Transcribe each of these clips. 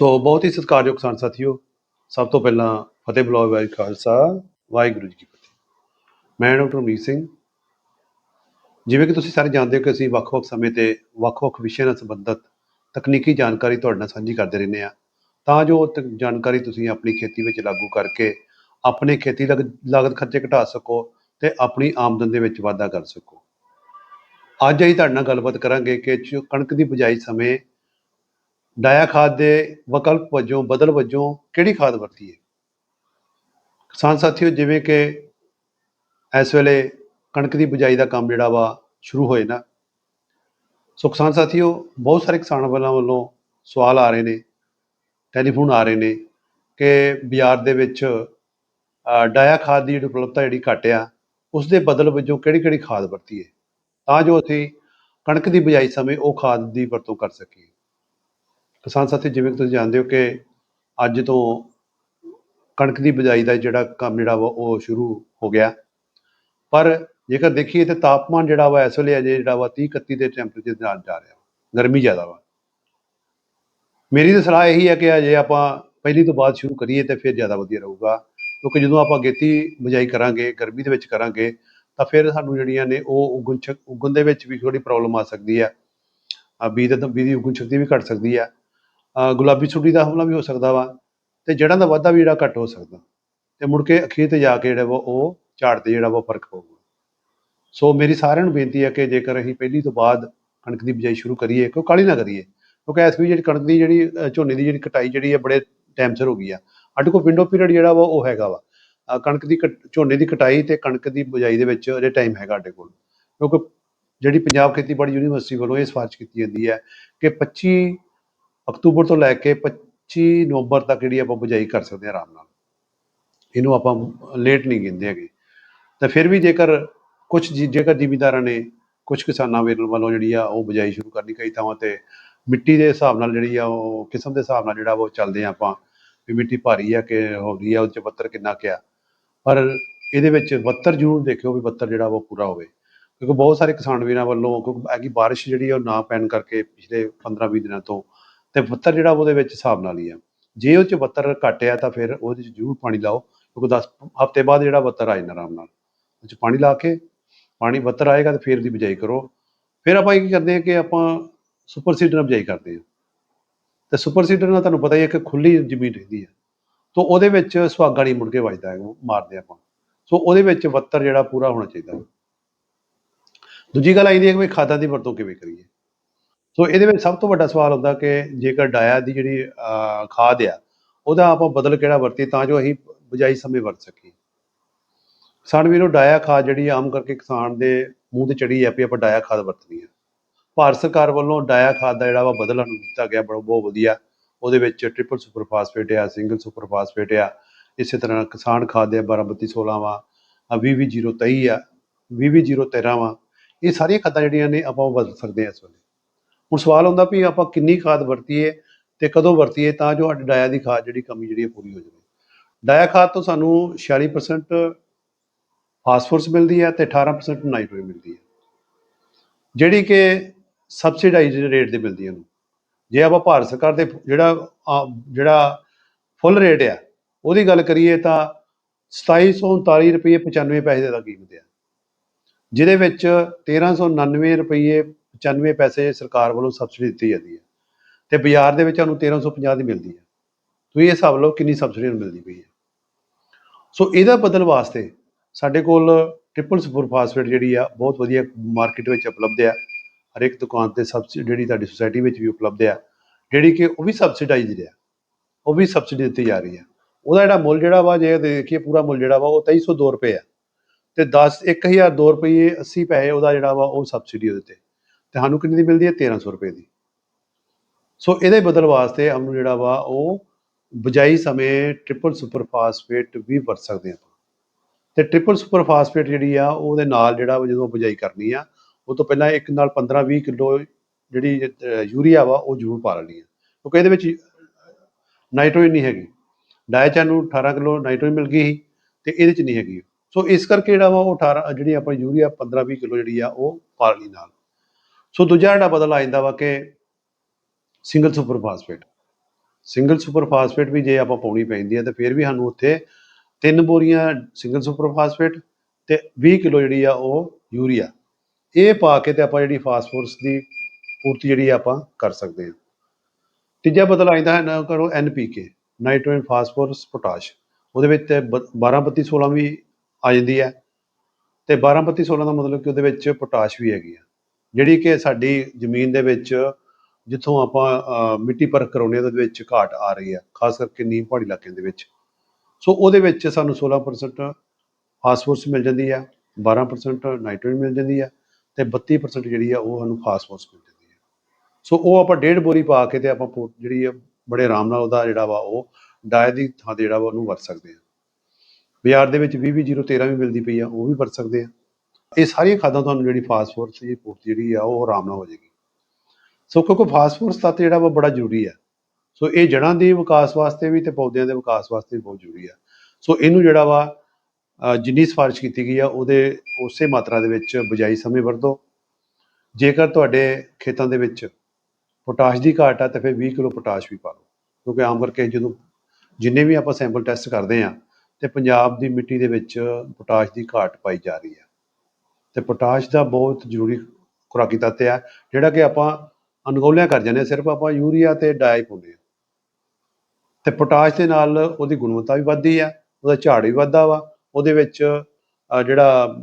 ਸੋ ਬਹੁਤ ਹੀ ਸਤਿਕਾਰਯੋਗ ਕਿਸਾਨ ਸਾਥੀਓ, ਸਭ ਤੋਂ ਪਹਿਲਾਂ ਫਤਿਹ ਬੁਲਾਓ ਵਾਹਿਗੁਰੂ ਖਾਲਸਾ, ਵਾਹਿਗੁਰੂ ਜੀ ਕੀ ਫਤਿਹ। ਮੈਂ ਡਾਕਟਰ ਅਮਰੀਕ ਸਿੰਘ। ਜਿਵੇਂ ਕਿ ਤੁਸੀਂ ਸਾਰੇ ਜਾਣਦੇ ਹੋ ਕਿ ਅਸੀਂ ਵੱਖ-ਵੱਖ ਸਮੇਂ ਤੇ ਵੱਖ-ਵੱਖ ਵਿਸ਼ਿਆਂ ਨਾਲ ਸੰਬੰਧਿਤ ਤਕਨੀਕੀ ਜਾਣਕਾਰੀ ਤੁਹਾਡੇ ਨਾਲ ਸਾਂਝੀ ਕਰਦੇ ਰਹਿੰਦੇ ਆ ਤਾਂ ਜੋ ਉਹ ਤਕ- ਜਾਣਕਾਰੀ ਤੁਸੀਂ ਆਪਣੀ ਖੇਤੀ ਵਿੱਚ ਲਾਗੂ ਕਰਕੇ ਆਪਣੇ ਖੇਤੀ ਲਗ- ਲਾਗਤ ਖਰਚੇ ਘਟਾ ਸਕੋ ਤੇ ਆਪਣੀ ਆਮਦਨ ਦੇ ਵਿੱਚ ਵਾਧਾ ਕਰ ਸਕੋ। ਅੱਜ ਅਸੀਂ ਤੁਹਾਡੇ ਨਾਲ ਗੱਲਬਾਤ ਕਰਾਂਗੇ ਕਿ ਕਣਕ ਦੀ ਬਿਜਾਈ ਸਮੇਂ ਡਾਇਆ ਖਾਦ ਦੇ ਵਿਕਲਪ ਵਜੋਂ, ਬਦਲ ਵਜੋਂ ਕਿਹੜੀ ਖਾਦ ਵਰਤੀਏ ਕਿਸਾਨ ਸਾਥੀਓ, ਜਿਵੇਂ ਕਿ ਇਸ ਵੇਲੇ ਕਣਕ ਦੀ ਬਿਜਾਈ ਦਾ ਕੰਮ ਜਿਹੜਾ ਵਾ ਸ਼ੁਰੂ ਹੋਏ ਨਾ। ਸੋ ਕਿਸਾਨ ਸਾਥੀਓ, ਬਹੁਤ ਸਾਰੇ ਕਿਸਾਨ ਵੱਲੋਂ ਵੱਲੋਂ ਸਵਾਲ ਆ ਰਹੇ ਨੇ, ਟੈਲੀਫੋਨ ਆ ਰਹੇ ਨੇ ਕਿ ਬਾਜ਼ਾਰ ਦੇ ਵਿੱਚ ਡਾਇਆ ਖਾਦ ਦੀ ਜਿਹੜੀ ਉਪਲਬਧਤਾ ਜਿਹੜੀ ਘੱਟ ਆ ਉਸ ਦੇ ਬਦਲ ਵਜੋਂ ਕਿਹੜੀ ਕਿਹੜੀ ਖਾਦ ਵਰਤੀਏ ਤਾਂ ਜੋ ਅਸੀਂ ਕਣਕ ਦੀ ਬਿਜਾਈ ਸਮੇਂ ਉਹ ਖਾਦ ਦੀ ਵਰਤੋਂ ਕਰ ਸਕੀਏ। ਕਿਸਾਨ ਸਾਥੀ, ਜਿਵੇਂ ਕਿ ਤੁਸੀਂ ਜਾਣਦੇ ਹੋ ਕਿ ਅੱਜ ਤੋਂ ਕਣਕ ਦੀ ਬਿਜਾਈ ਦਾ ਜਿਹੜਾ ਕੰਮ ਜਿਹੜਾ ਵਾ, ਉਹ ਸ਼ੁਰੂ ਹੋ ਗਿਆ। ਪਰ ਜੇਕਰ ਦੇਖੀਏ ਤੇ ਤਾਪਮਾਨ ਜਿਹੜਾ ਵਾ, ਇਸ ਵੇਲੇ ਅਜੇ ਜਿਹੜਾ ਵਾ 30 31 ਦੇ ਟੈਂਪਰੇਚਰ ਦੇ ਨਾਲ ਜਾ ਰਿਹਾ। ਵਾ ਗਰਮੀ ਜ਼ਿਆਦਾ ਵਾ। ਮੇਰੀ ਤਾਂ ਸਲਾਹ ਇਹੀ ਹੈ ਕਿ ਅਜੇ ਆਪਾਂ ਪਹਿਲੀ ਤੋਂ ਬਾਅਦ ਸ਼ੁਰੂ ਕਰੀਏ ਤੇ ਫਿਰ ਜ਼ਿਆਦਾ ਵਧੀਆ ਰਹੂਗਾ। ਕਿਉਂਕਿ ਜਦੋਂ ਆਪਾਂ ਗੇਤੀ ਬਿਜਾਈ ਕਰਾਂਗੇ, ਗਰਮੀ ਦੇ ਵਿੱਚ ਕਰਾਂਗੇ, ਤਾਂ ਫਿਰ ਸਾਨੂੰ ਜਿਹੜੀਆਂ ਨੇ ਉਹ ਉਗਣ ਛ ਉਗਣ ਦੇ ਵਿੱਚ ਵੀ ਥੋੜੀ ਪ੍ਰੋਬਲਮ ਆ ਸਕਦੀ ਹੈ। ਆ ਬੀਜ ਦੀ ਉਗਣ ਸ਼ਕਤੀ ਵੀ ਘਟ ਸਕਦੀ ਹੈ। ਗੁਲਾਬੀ ਸੁੱਡੀ ਦਾ ਹਮਲਾ ਵੀ ਹੋ ਸਕਦਾ ਵਾ ਤੇ ਜੜ੍ਹਾਂ ਦਾ ਵਾਧਾ ਵੀ ਜਿਹੜਾ ਘੱਟ ਹੋ ਸਕਦਾ ਤੇ ਮੁੜ ਕੇ ਅਖੀਰ ਤੇ ਜਾ ਕੇ ਜਿਹੜਾ ਵਾ ਉਹ ਝਾੜ ਤੇ ਜਿਹੜਾ ਵਾ ਫ਼ਰਕ ਪਊਗਾ। ਸੋ ਮੇਰੀ ਸਾਰਿਆਂ ਨੂੰ ਬੇਨਤੀ ਹੈ ਕਿ ਜੇਕਰ ਅਸੀਂ ਪਹਿਲੀ ਤੋਂ ਬਾਅਦ ਕਣਕ ਦੀ ਬਿਜਾਈ ਸ਼ੁਰੂ ਕਰੀਏ ਕਿਉਂ ਕਾਲੀ ਨਾ ਕਰੀਏ, ਕਿਉਂਕਿ ਇਸ ਵੀ ਜਿਹੜੀ ਕਣਕ ਦੀ ਜਿਹੜੀ ਝੋਨੇ ਦੀ ਜਿਹੜੀ ਕਟਾਈ ਜਿਹੜੀ ਹੈ ਬੜੇ ਟਾਈਮ ਸਿਰ ਹੋ ਗਈ ਆ। ਸਾਡੇ ਕੋਲ ਵਿੰਡੋ ਪੀਰੀਅਡ ਜਿਹੜਾ ਵਾ ਉਹ ਹੈਗਾ ਵਾ। ਕਣਕ ਦੀ ਕਟ- ਝੋਨੇ ਦੀ ਕਟਾਈ ਤੇ ਕਣਕ ਦੀ ਬਿਜਾਈ ਦੇ ਵਿੱਚ ਅਜੇ ਟਾਈਮ ਹੈਗਾ ਸਾਡੇ ਕੋਲ। ਕਿਉਂਕਿ ਜਿਹੜੀ ਪੰਜਾਬ ਖੇਤੀਬਾੜੀ ਯੂਨੀਵਰਸਿਟੀ ਵੱਲੋਂ ਇਹ ਸਿਫਾਰਿਸ਼ ਕੀਤੀ ਜਾਂਦੀ ਹੈ ਕਿ 25 ਅਕਤੂਬਰ ਤੋਂ ਲੈ ਕੇ 25 ਨਵੰਬਰ ਤੱਕ ਜਿਹੜੀ ਆਪਾਂ ਬਿਜਾਈ ਕਰ ਸਕਦੇ ਹਾਂ ਆਰਾਮ ਨਾਲ। ਇਹਨੂੰ ਆਪਾਂ ਲੇਟ ਨਹੀਂ ਗਿਣਦੇ ਹੈਗੇ। ਤਾਂ ਫਿਰ ਵੀ ਜੇਕਰ ਕੁਝ ਜੇਕਰ ਜ਼ਿਮੀਦਾਰਾਂ ਨੇ ਕੁਝ ਕਿਸਾਨਾਂ ਵੀਰਾਂ ਵੱਲੋਂ ਜਿਹੜੀ ਆ ਉਹ ਬਿਜਾਈ ਸ਼ੁਰੂ ਕਰਨੀ ਕਈ ਥਾਵਾਂ ਤੇ ਮਿੱਟੀ ਦੇ ਹਿਸਾਬ ਨਾਲ ਜਿਹੜੀ ਆ ਉਹ ਕਿਸਮ ਦੇ ਹਿਸਾਬ ਨਾਲ ਜਿਹੜਾ ਵਾ ਉਹ ਚੱਲਦੇ ਆ ਆਪਾਂ ਵੀ ਮਿੱਟੀ ਭਾਰੀ ਆ ਕਿ ਹੌਲੀ ਆ ਉਹ 'ਚ ਬੱਤਰ ਕਿੰਨਾ ਕਿਆ ਪਰ ਇਹਦੇ ਵਿੱਚ ਬੱਤਰ ਜ਼ਰੂਰ ਦੇਖਿਓ ਵੀ ਬੱਤਰ ਜਿਹੜਾ ਵਾ ਉਹ ਪੂਰਾ ਹੋਵੇ। ਕਿਉਂਕਿ ਬਹੁਤ ਸਾਰੇ ਕਿਸਾਨ ਵੀਰਾਂ ਵੱਲੋਂ, ਕਿਉਂਕਿ ਐਗੀ ਬਾਰਿਸ਼ ਜਿਹੜੀ ਆ ਉਹ ਨਾ ਪੈਣ ਕਰਕੇ ਪਿਛਲੇ 15-20 ਦਿਨਾਂ ਤੋਂ ਤੇ ਬੱਤਰ ਜਿਹੜਾ ਉਹਦੇ ਵਿੱਚ ਹਿਸਾਬ ਨਾਲ ਹੀ ਆ। ਜੇ ਉਹ ਚ ਬੱਤਰ ਘੱਟ ਆ ਤਾਂ ਫਿਰ ਉਹਦੇ ਚ ਜ਼ਰੂਰ ਪਾਣੀ ਲਾਓ, ਕਿਉਂਕਿ 10 ਹਫ਼ਤੇ ਬਾਅਦ ਜਿਹੜਾ ਬੱਤਰ ਆਏ ਜਾਂਦਾ ਆਰਾਮ ਨਾਲ। ਉਹ ਚ ਪਾਣੀ ਲਾ ਕੇ, ਪਾਣੀ ਬੱਤਰ ਆਏਗਾ ਤੇ ਫਿਰ ਦੀ ਬਿਜਾਈ ਕਰੋ। ਫਿਰ ਆਪਾਂ ਇਹ ਕੀ ਕਰਦੇ ਹਾਂ ਕਿ ਆਪਾਂ ਸੁਪਰ ਸੀਡਰ ਨਾਲ ਬਿਜਾਈ ਕਰਦੇ ਹਾਂ ਤੇ ਸੁਪਰ ਸੀਡਰ ਨਾਲ ਤੁਹਾਨੂੰ ਪਤਾ ਹੀ ਹੈ ਕਿ ਖੁੱਲੀ ਜ਼ਮੀਨ ਰਹਿੰਦੀ ਹੈ ਤੋਂ ਉਹਦੇ ਵਿੱਚ ਸੁਹਾਗਾ ਨਹੀਂ ਮੁੜ ਕੇ ਵੱਜਦਾ ਹੈਗਾ, ਮਾਰਦੇ ਆਪਾਂ। ਸੋ ਉਹਦੇ ਵਿੱਚ ਬੱਤਰ ਜਿਹੜਾ ਪੂਰਾ ਹੋਣਾ ਚਾਹੀਦਾ। ਦੂਜੀ ਗੱਲ ਆਈ ਦੀ ਹੈ ਕਿ ਖਾਦਾਂ ਦੀ ਵਰਤੋਂ ਕਿਵੇਂ ਕਰੀਏ। ਸੋ ਇਹਦੇ ਵਿੱਚ ਸਭ ਤੋਂ ਵੱਡਾ ਸਵਾਲ ਹੁੰਦਾ ਕਿ ਜੇਕਰ ਡਾਇਆ ਦੀ ਜਿਹੜੀ ਅਹ, ਖਾਦ ਆ ਉਹਦਾ ਆਪਾਂ ਬਦਲ ਕਿਹੜਾ ਵਰਤੀਏ ਤਾਂ ਜੋ ਅਸੀਂ ਬਿਜਾਈ ਸਮੇਂ ਵਰਤ ਸਕੀਏ। ਕਿਸਾਨ ਵੀਰੋ ਡਾਇਆ ਖਾਦ ਜਿਹੜੀ ਆਮ ਕਰਕੇ ਕਿਸਾਨ ਦੇ ਮੂੰਹ ਤੇ ਚੜੀ ਹੈ ਵੀ ਆਪਾਂ ਡਾਇਆ ਖਾਦ ਵਰਤਣੀ ਆ। ਭਾਰਤ ਸਰਕਾਰ ਵੱਲੋਂ ਡਾਇਆ ਖਾਦ ਦਾ ਜਿਹੜਾ ਵਾ ਬਦਲ ਦਿੱਤਾ ਗਿਆ ਬੜਾ ਬਹੁਤ ਵਧੀਆ। ਉਹਦੇ ਵਿੱਚ ਟ੍ਰਿਪਲ ਸੁਪਰ ਫਾਸਫੇਟ ਆ ਸਿੰਗਲ ਸੁਪਰ ਫਾਸਫੇਟ ਆ। ਇਸੇ ਤਰ੍ਹਾਂ ਕਿਸਾਨ ਖਾਦ ਦੇ 123216 ਵਾ 20023 ਆ 20013 ਵਾ। ਇਹ ਸਾਰੀਆਂ ਖਾਦਾਂ ਜਿਹੜੀਆਂ ਨੇ ਆਪਾਂ ਉਹ ਵਰਤ ਸਕਦੇ ਹਾਂ ਇਸ ਵੇਲੇ। ਹੁਣ ਸਵਾਲ ਹੁੰਦਾ ਵੀ ਆਪਾਂ ਕਿੰਨੀ ਖਾਦ ਵਰਤੀਏ ਤੇ ਕਦੋਂ ਵਰਤੀਏ ਤਾਂ ਜੋ ਸਾਡੀ ਡਾਇਆ ਦੀ ਖਾਦ ਜਿਹੜੀ ਕਮੀ ਜਿਹੜੀ ਹੈ ਪੂਰੀ ਹੋ ਜਾਵੇ। ਡਾਇਆ ਖਾਦ ਤੋਂ ਸਾਨੂੰ 46% ਫਾਸਫੋਰਸ ਮਿਲਦੀ ਹੈ ਤੇ 18% ਨਾਈਟ੍ਰੋਜਨ ਮਿਲਦੀ ਹੈ। ਜਿਹੜੀ ਕਿ ਸਬਸਿਡਾਈਜ਼ਡ ਰੇਟ ਤੇ ਮਿਲਦੀ ਹੈ ਉਹਨੂੰ ਜੇ ਆਪਾਂ ਭਾਰਤ ਸਰਕਾਰ ਦੇ ਜਿਹੜਾ ਅਹ, ਜਿਹੜਾ ਫੁੱਲ ਰੇਟ ਆ ਉਹਦੀ ਗੱਲ ਕਰੀਏ ਤਾਂ 2739 ਰੁਪਏ 95 ਪੈਸੇ ਦਾ ਕੀਮਤ ਆ। ਜਿਹਦੇ ਵਿੱਚ 1399 ਰੁਪਏ 95 ਪੈਸੇ ਸਰਕਾਰ ਵੱਲੋਂ ਸਬਸਿਡੀ ਦਿੱਤੀ ਜਾਂਦੀ ਹੈ ਤੇ ਬਾਜ਼ਾਰ ਦੇ ਵਿੱਚ ਸਾਨੂੰ 1350 ਦੀ ਮਿਲਦੀ ਹੈ। ਤੁਸੀਂ ਇਹ ਹਿਸਾਬ ਲਓ ਕਿੰਨੀ ਸਬਸਿਡੀ ਮਿਲਦੀ ਪਈ ਹੈ। ਸੋ ਇਹਦਾ ਬਦਲ ਵਾਸਤੇ ਸਾਡੇ ਕੋਲ ਟ੍ਰਿਪਲ ਸੁਪਰ ਫਾਸਫੇਟ ਜਿਹੜੀ ਆ, ਬਹੁਤ ਵਧੀਆ ਮਾਰਕੀਟ ਵਿੱਚ ਉਪਲਬਧ ਆ। ਹਰ ਇੱਕ ਦੁਕਾਨ ਤੇ ਸਬਸਿਡੀ ਜਿਹੜੀ ਤੁਹਾਡੀ ਸੁਸਾਇਟੀ ਵਿੱਚ ਵੀ ਉਪਲਬਧ ਆ, ਜਿਹੜੀ ਕਿ ਉਹ ਵੀ ਸਬਸਿਡਾਈਜ਼ਡ ਆ ਉਹ ਵੀ ਸਬਸਿਡੀ ਦਿੱਤੀ ਜਾ ਰਹੀ ਹੈ ਉਹਦਾ ਜਿਹੜਾ ਮੁੱਲ ਜਿਹੜਾ ਵਾ, ਜੇ ਦੇਖੀਏ ਪੂਰਾ ਮੁੱਲ ਜਿਹੜਾ ਵਾ, ਉਹ 2302 ਰੁਪਏ ਆ। ਤੇ 10 1002 ਰੁਪਏ 80 ਪੈਸੇ ਉਹਦਾ ਜਿਹੜਾ ਵਾ, ਉਹ ਸਬਸਿਡੀ ਉਹਦੇ ਤੇ। ਤੇ ਸਾਨੂੰ ਕਿੰਨੀ ਦੀ ਮਿਲਦੀ ਹੈ? 1300 ਰੁਪਏ ਦੀ। ਸੋ ਇਹਦੇ ਬਦਲ ਵਾਸਤੇ ਸਾਨੂੰ ਜਿਹੜਾ ਵਾ, ਉਹ ਬਜਾਈ ਸਮੇਂ ਟ੍ਰਿਪਲ ਸੁਪਰ ਫਾਸਫੇਟ ਵੀ ਵਰਤ ਸਕਦੇ ਆਪਾਂ। ਤੇ ਟ੍ਰਿਪਲ ਸੁਪਰ ਫਾਸਫੇਟ ਜਿਹੜੀ ਆ, ਉਹਦੇ ਨਾਲ ਜਿਹੜਾ ਵਾ ਜਦੋਂ ਬਜਾਈ ਕਰਨੀ ਆ, ਉਹ ਤੋਂ ਪਹਿਲਾਂ ਇੱਕ ਨਾਲ 15 20 ਕਿਲੋ ਜਿਹੜੀ ਯੂਰੀਆ ਵਾ, ਉਹ ਜ਼ਰੂਰ ਪਾ ਲੈਣੀ ਆ। ਕਿਉਂਕਿ ਇਹਦੇ ਵਿੱਚ ਨਾਈਟ੍ਰੋਜਨ ਨਹੀਂ ਹੈਗੀ। ਡਾਇਚਾ ਨੂੰ 18 ਕਿਲੋ ਨਾਈਟ੍ਰੋਜਨ ਮਿਲ ਗਈ ਸੀ ਤੇ ਇਹਦੇ ਚ ਨਹੀਂ ਹੈਗੀ। ਸੋ ਇਸ ਕਰਕੇ ਜਿਹੜਾ ਵਾ, ਉਹ 18 ਜਿਹੜੀ ਆਪਾਂ ਯੂਰੀਆ 15 20 ਕਿਲੋ ਜਿਹੜੀ ਆ, ਉਹ ਪਾ ਲੈਣੀ ਨਾਲ। ਸੋ ਦੂਜਾ ਜਿਹੜਾ ਬਦਲ ਆ ਜਾਂਦਾ ਵਾ ਕਿ single super phosphate single super phosphate ਵੀ ਜੇ ਆਪਾਂ ਪਾਉਣੀ ਪੈਂਦੀ ਹੈ, ਤਾਂ ਫਿਰ ਵੀ ਸਾਨੂੰ ਉੱਥੇ ਤਿੰਨ ਬੋਰੀਆਂ ਸਿੰਗਲ ਸੁਪਰ ਫਾਸਫੇਟ ਤੇ 20 ਕਿਲੋ ਜਿਹੜੀ ਆ ਉਹ ਯੂਰੀਆ। ਇਹ ਪਾ ਕੇ ਤੇ ਆਪਾਂ ਜਿਹੜੀ ਫਾਸਫੋਰਸ ਦੀ ਪੂਰਤੀ ਜਿਹੜੀ ਆ ਆਪਾਂ ਕਰ ਸਕਦੇ ਹਾਂ। ਤੀਜਾ ਬਦਲ ਆਇਂਦਾ ਹੈ ਨਾ ਕਰੋ ਐਨਪੀਕੇ ਨਾਈਟ੍ਰੋਜਨ ਫਾਸਫੋਰਸ ਪੋਟਾਸ਼ ਉਹਦੇ ਵਿੱਚ ਤੇ 12 32 16 ਵੀ ਆ ਜਾਂਦੀ ਹੈ। ਤੇ 12 32 16 ਦਾ ਮਤਲਬ ਕਿ ਉਹਦੇ ਵਿੱਚ ਪੋਟਾਸ਼ ਵੀ ਹੈਗੀ ਆ। ਜਿਹੜੀ ਕਿ ਸਾਡੀ ਜ਼ਮੀਨ ਦੇ ਵਿੱਚ ਜਿੱਥੋਂ ਆਪਾਂ ਮਿੱਟੀ ਪਰਖ ਕਰਾਉਂਦੇ ਹਾਂ, ਉਹਦੇ ਵਿੱਚ ਘਾਟ ਆ ਰਹੀ ਹੈ, ਖਾਸ ਕਰਕੇ ਨੀਮ ਪਹਾੜੀ ਇਲਾਕਿਆਂ ਦੇ ਵਿੱਚ। ਸੋ ਉਹਦੇ ਵਿੱਚ ਸਾਨੂੰ 16% ਫਾਸਫੋਰਸ ਮਿਲ ਜਾਂਦੀ ਹੈ 12% ਨਾਈਟ੍ਰੋਜਨ ਮਿਲ ਜਾਂਦੀ ਹੈ ਤੇ 32% ਜਿਹੜੀ ਆ ਉਹ ਸਾਨੂੰ ਫਾਸਫੋਰਸ ਮਿਲ ਜਾਂਦੀ ਹੈ। ਸੋ ਉਹ ਆਪਾਂ ਡੇਢ ਬੋਰੀ ਪਾ ਕੇ ਤੇ ਆਪਾਂ ਪੋ- ਜਿਹੜੀ ਆ ਬੜੇ ਆਰਾਮ ਨਾਲ ਉਹਦਾ ਜਿਹੜਾ ਵਾ ਉਹ ਡਾਏ ਦੀ ਥਾਂ ਤੇ ਜਿਹੜਾ ਵਾ ਉਹਨੂੰ ਵਰਤ ਸਕਦੇ ਆ ਬਾਜ਼ਾਰ ਦੇ ਵਿੱਚ 20013 ਵੀ ਮਿਲਦੀ ਪਈ ਆ ਉਹ ਵੀ ਵਰਤ ਸਕਦੇ ਆ ਇਹ ਸਾਰੀਆਂ ਖਾਦਾਂ ਤੁਹਾਨੂੰ ਜਿਹੜੀ ਫਾਸਫੋਰਸ ਦੀ ਪੂਰਤੀ ਜਿਹੜੀ ਆ, ਉਹ ਆਰਾਮ ਨਾਲ ਹੋ ਜਾਏਗੀ। ਸੋ ਕਿਉਂਕਿ ਫਾਸਫੋਰਸ ਤੱਤ ਜਿਹੜਾ ਵਾ ਬੜਾ ਜ਼ਰੂਰੀ ਹੈ ਸੋ ਇਹ ਜੜ੍ਹਾਂ ਦੇ ਵਿਕਾਸ ਵਾਸਤੇ ਵੀ ਤੇ ਪੌਦਿਆਂ ਦੇ ਵਿਕਾਸ ਵਾਸਤੇ ਵੀ ਬਹੁਤ ਜ਼ਰੂਰੀ ਆ। ਸੋ ਇਹਨੂੰ ਜਿਹੜਾ ਵਾ ਜਿੰਨੀ ਸਿਫਾਰਿਸ਼ ਕੀਤੀ ਗਈ ਆ, ਉਹਦੇ ਉਸੇ ਮਾਤਰਾ ਦੇ ਵਿੱਚ ਬਜਾਈ ਸਮੇਂ ਵਰਤੋ। ਜੇਕਰ ਤੁਹਾਡੇ ਖੇਤਾਂ ਦੇ ਵਿੱਚ ਪੋਟਾਸ਼ ਦੀ ਘਾਟ ਆ, ਤਾਂ ਫਿਰ 20 ਕਿਲੋ ਪੋਟਾਸ਼ ਵੀ ਪਾ ਲਓ। ਕਿਉਂਕਿ ਆਮ ਕਰਕੇ ਜਦੋਂ ਜਿੰਨੇ ਵੀ ਆਪਾਂ ਸੈਂਪਲ ਟੈਸਟ ਕਰਦੇ ਆ, ਤੇ ਪੰਜਾਬ ਦੀ ਮਿੱਟੀ ਦੇ ਵਿੱਚ ਪੋਟਾਸ਼ ਦੀ ਘਾਟ ਪਾਈ ਜਾ ਰਹੀ ਹੈ ਤੇ ਪੋਟਾਸ਼ ਦਾ ਬਹੁਤ ਜ਼ਰੂਰੀ ਖੁਰਾਕੀ ਤੱਤ ਆ, ਜਿਹੜਾ ਕਿ ਆਪਾਂ ਅਣਗੌਲਿਆਂ ਕਰ ਜਾਂਦੇ ਹਾਂ, ਸਿਰਫ ਆਪਾਂ ਯੂਰੀਆ ਤੇ ਡਾਈ ਪਾਉਂਦੇ ਆ ਤੇ ਪੋਟਾਸ਼ ਦੇ ਨਾਲ ਉਹਦੀ ਗੁਣਵੱਤਾ ਵੀ ਵੱਧਦੀ ਆ, ਉਹਦਾ ਝਾੜ ਵੀ ਵੱਧਦਾ ਵਾ, ਉਹਦੇ ਵਿੱਚ ਜਿਹੜਾ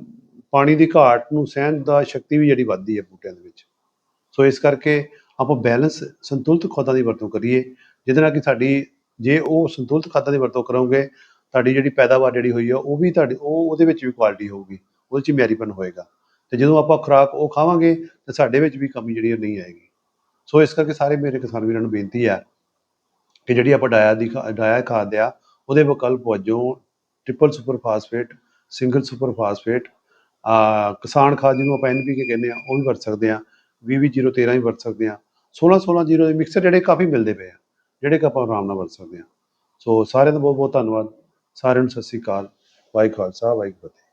ਪਾਣੀ ਦੀ ਘਾਟ ਨੂੰ ਸਹਿਣ ਦਾ ਸ਼ਕਤੀ ਵੀ ਜਿਹੜੀ ਵੱਧਦੀ ਹੈ ਬੂਟਿਆਂ ਦੇ ਵਿੱਚ। ਸੋ ਇਸ ਕਰਕੇ ਆਪਾਂ ਬੈਲੈਂਸ ਸੰਤੁਲਿਤ ਖਾਦਾਂ ਦੀ ਵਰਤੋਂ ਕਰੀਏ, ਜਿਹਦੇ ਨਾਲ ਕਿ ਸਾਡੀ, ਜੇ ਉਹ ਸੰਤੁਲਿਤ ਖਾਦਾਂ ਦੀ ਵਰਤੋਂ ਕਰੋਗੇ, ਤੁਹਾਡੀ ਜਿਹੜੀ ਪੈਦਾਵਾਰ ਜਿਹੜੀ ਹੋਈ ਆ, ਉਹ ਵੀ ਤੁਹਾਡੀ, ਉਹ ਉਹਦੇ ਵਿੱਚ ਵੀ ਕੁਆਲਿਟੀ ਹੋਊਗੀ। ਉਹਦੇ ਚ ਮਿਆਰੀਪਨ ਹੋਏਗਾ। ਤੇ ਜਦੋਂ ਆਪਾਂ ਖੁਰਾਕ ਉਹ ਖਾਵਾਂਗੇ, ਤੇ ਸਾਡੇ ਵਿੱਚ ਵੀ ਕਮੀ ਜਿਹੜੀ ਉਹ ਨਹੀਂ ਆਏਗੀ। ਸੋ ਇਸ ਕਰਕੇ ਸਾਰੇ ਮੇਰੇ ਕਿਸਾਨ ਵੀਰਾਂ ਨੂੰ ਬੇਨਤੀ ਆ ਕਿ ਜਿਹੜੀ ਆਪਾਂ ਡਾਇਆ ਦੀ ਖਾ- ਡਾਇਆ ਖਾਦ ਆ ਉਹਦੇ ਵਿਕਲਪ ਵਜੋਂ triple super phosphate single super phosphate ਆ ਕਿਸਾਨ ਖਾਦ ਜਿਹਨੂੰ ਆਪਾਂ ਐਨਪੀਕੇ ਕਹਿੰਦੇ ਆ, ਉਹ ਵੀ ਵਰਤ ਸਕਦੇ ਆ 20013 ਵੀ ਵਰਤ ਸਕਦੇ ਆ 1616 ਦੇ ਮਿਕਸਰ ਜਿਹੜੇ ਕਾਫੀ ਮਿਲਦੇ ਪਏ ਆ, ਜਿਹੜੇ ਕਿ ਆਪਾਂ ਆਰਾਮ ਨਾਲ ਵਰਤ ਸਕਦੇ ਆ। ਸੋ ਸਾਰਿਆਂ ਦਾ ਬਹੁਤ ਬਹੁਤ ਧੰਨਵਾਦ। ਸਾਰਿਆਂ ਨੂੰ ਸਤਿ ਸ੍ਰੀ ਅਕਾਲ। ਵਾਹਿਗੁਰੂ ਖਾਲਸਾ, ਵਾਹਿਗੁਰੂ ਫਤਿਹ।